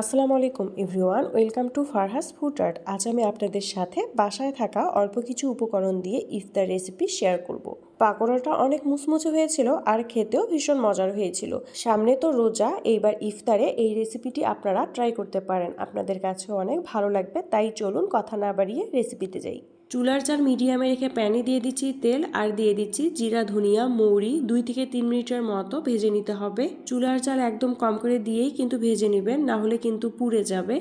আসসালামু আলাইকুম everyone, welcome to Farha's food art. আজ আমি আপনাদের সাথে বাসায় থাকা অল্প কিছু উপকরণ দিয়ে ইফতার রেসিপি শেয়ার করব। পাকোড়াটা অনেক মুচমুচে হয়েছিল আর খেতেও ভীষণ মজার হয়েছিল। সামনে তো রোজা, এইবার ইফতারে এই রেসিপিটি আপনারা ট্রাই করতে পারেন। আপনাদের কাছে অনেক ভালো লাগবে, তাই চলুন কথা না বাড়িয়ে রেসিপিতে যাই। চুলার চার মিডিয়ামে রেখে প্যানে দিয়ে দিচ্ছি তেল আর দিয়ে দিচ্ছি জিরা, ধনিয়া, মৌরি, দুই থেকে তিন মিনিটের মতো ভেজে নিতে হবে। চুলার চাল একদম কম করে দিয়েই কিন্তু ভেজে নেবেন, না হলে কিন্তু পুড়ে যাবে।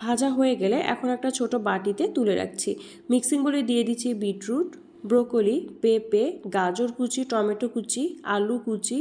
ভাজা হয়ে গেলে এখন একটা ছোট বাটিতে তুলে রাখছি। মিক্সিং করে দিয়ে দিচ্ছি বিটরুট, ব্রোকলি, পেঁপে, গাজর কুচি, টমেটো কুচি, আলু কুচি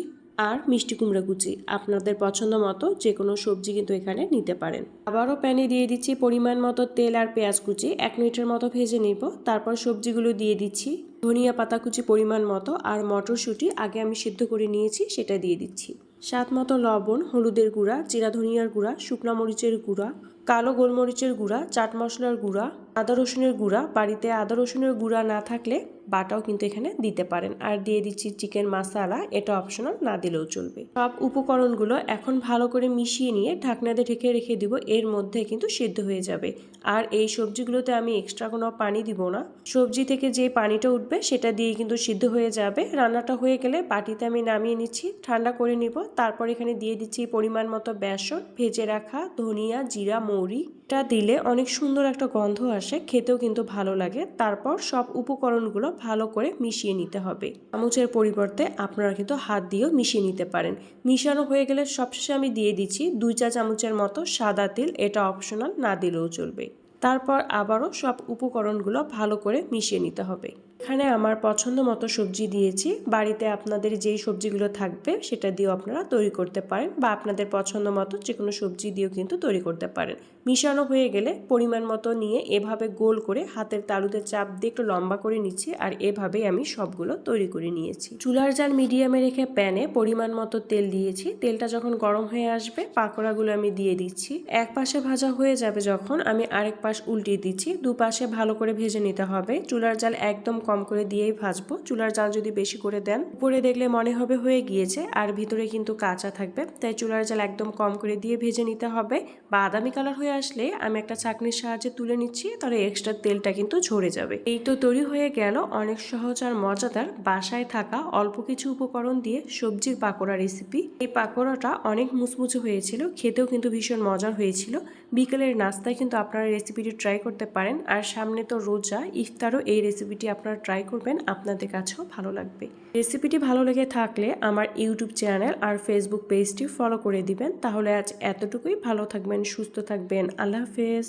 আর মিষ্টি কুমড়া কুচি। আপনাদের পছন্দ মতো যে কোনো সবজি কিন্তু এখানে নিতে পারেন। আবারও প্যানে দিয়ে দিচ্ছি পরিমাণ মতো তেল আর পেঁয়াজ কুচি। এক মিনিটের মতো ভেজে নিব। তারপর সবজিগুলো দিয়ে দিচ্ছি ধনিয়া পাতা কুচি পরিমাণ মতো আর মটরশুঁটি আগে আমি সিদ্ধ করে নিয়েছি, সেটা দিয়ে দিচ্ছি। স্বাদ মতো লবণ, হলুদের গুঁড়া, জিরা ধনিয়ার গুঁড়া, শুকনো মরিচের গুঁড়া কালো গোলমরিচের গুঁড়া, চাট মশলার গুঁড়া, আদা রসুনের গুঁড়া, বাড়িতে আদা রসুনের গুঁড়া না থাকলে বাটাও কিন্তু এখানে দিতে পারেন। আর দিয়ে দিচ্ছি চিকেন মাসালা, এটা অপশনাল না দিলেও চলবে। সব উপকরণগুলো এখন ভালো করে মিশিয়ে নিয়ে ঢাকনা দিয়ে ঢেকে রেখে দিব, এর মধ্যে কিন্তু সিদ্ধ হয়ে যাবে। আর এই সবজিগুলোতে আমি এক্সট্রা কোনো পানি দিব না। সবজি থেকে যে পানিটা উঠবে, সেটা দিয়ে কিন্তু সিদ্ধ হয়ে যাবে। রান্নাটা হয়ে গেলে বাটিতে আমি নামিয়ে নিচ্ছি, ঠান্ডা করে নিব। তারপর এখানে দিয়ে দিচ্ছি পরিমাণ মতো বেসন, ভেজে রাখা ধনিয়া, জিরা মৌরি এটা দিলে অনেক সুন্দর একটা গন্ধ আসে, খেতেও কিন্তু ভালো লাগে। তারপর সব উপকরণগুলো ভালো করে মিশিয়ে নিতে হবে। চামচের পরিবর্তে আপনারা কিন্তু হাত দিয়েও মিশিয়ে নিতে পারেন। মিশানো হয়ে গেলে সবশেষে আমি দিয়ে দিচ্ছি দুই চা চামচের মতো সাদা তেল। এটা অপশনাল না দিলেও চলবে। তারপর আবারও সব উপকরণগুলো ভালো করে মিশিয়ে নিতে হবে। এখানে আমার পছন্দ মতো সবজি দিয়েছি। বাড়িতে আপনাদের যেই সবজিগুলো থাকবে সেটা দিয়েও আপনারা তৈরি করতে পারেন বা আপনাদের পছন্দ মতো যে কোনো সবজি দিয়েও কিন্তু তৈরি করতে পারেন। মিশানো হয়ে গেলে পরিমাণ মতো নিয়ে এভাবে গোল করে হাতের তালুতে চাপ দিয়ে একটু লম্বা করে নিচ্ছি আর এভাবেই আমি সবগুলো তৈরি করে নিয়েছি। চুলার জাল মিডিয়ামে রেখে প্যানে পরিমাণ মতো তেল দিয়েছি। তেলটা যখন গরম হয়ে আসবে, পাকোড়াগুলো আমি দিয়ে দিচ্ছি। এক পাশে ভাজা হয়ে যাবে যখন আমি আরেক পাশ উল্টিয়ে দিচ্ছি। দুপাশে ভালো করে ভেজে নিতে হবে। চুলার জাল একদম কম করে দিয়েই ভাজবো। চুলার জাল যদি বেশি করে দেন, উপরে দেখলে মনে হবে হয়ে গিয়েছে আর ভিতরে কিন্তু কাঁচা থাকবে। তাই চুলার জাল একদম কম করে দিয়ে ভেজে নিতে হবে। বাদামি কালার হয়ে আসলে আমি একটা চাকনির সাহায্যে তুলে নিচ্ছি, তাহলে এক্সট্রা তেলটা কিন্তু ঝরে যাবে। এই তো তৈরি হয়ে গেল অনেক সহজ আর মজাদার বাসায় থাকা অল্প কিছু উপকরণ দিয়ে সবজির পাকোড়া রেসিপি এই পাকোড়াটা অনেক মুচমুচে হয়েছিল, খেতেও কিন্তু ভীষণ মজার হয়েছিল। বিকেলের নাস্তায় কিন্তু আপনারা রেসিপিটি ট্রাই করতে পারেন। আর সামনে তো রোজা, ইফতারও এই রেসিপিটি আপনারা ট্রাই করবেন। আপনাদের কাছেও ভালো লাগবে। রেসিপিটি ভালো লেগে থাকলে আমার ইউটিউব চ্যানেল আর ফেসবুক পেজটি ফলো করে দিবেন। তাহলে আজ এতটুকুই। ভালো থাকবেন, সুস্থ থাকবেন। আল্লাহ হাফেজ।